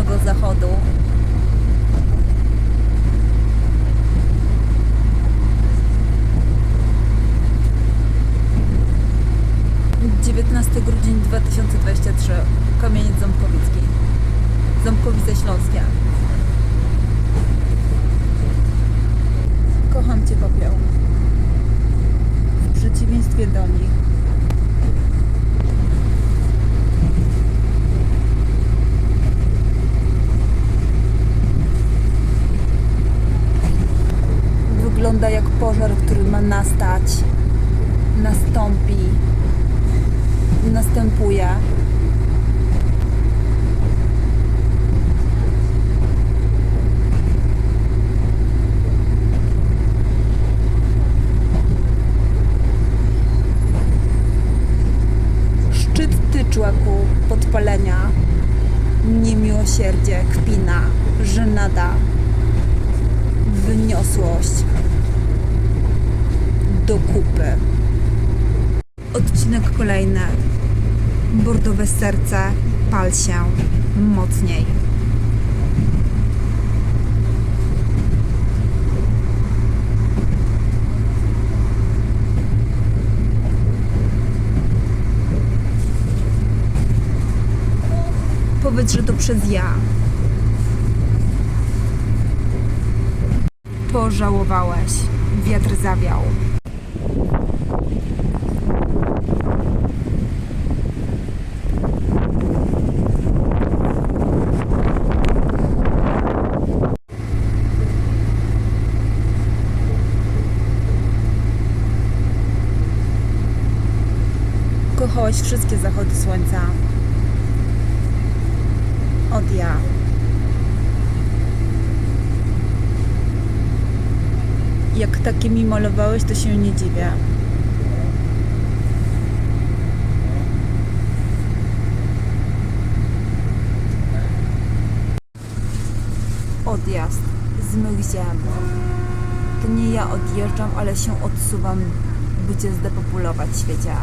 naszego zachodu. Grudzień 2023 Kamieniec Ząbkowicki. Ząbkowice Śląskie. Kocham Cię Popiel Wygląda jak pożar, który ma nastać, nastąpi, następuje. Szczyt tyczłaku, podpalenia, niemiłosierdzie, kpina, żenada, Odcinek kolejny. Bordowe serce, pal się mocniej. Powiedz, że to przez ja. Pożałowałeś. Wiatr zawiał. Wszystkie zachody słońca. Od ja. Jak takimi malowałeś, to się nie dziwię. Odjazd z mych. To nie ja odjeżdżam, ale się odsuwam, by cię zdepopulować w świecie.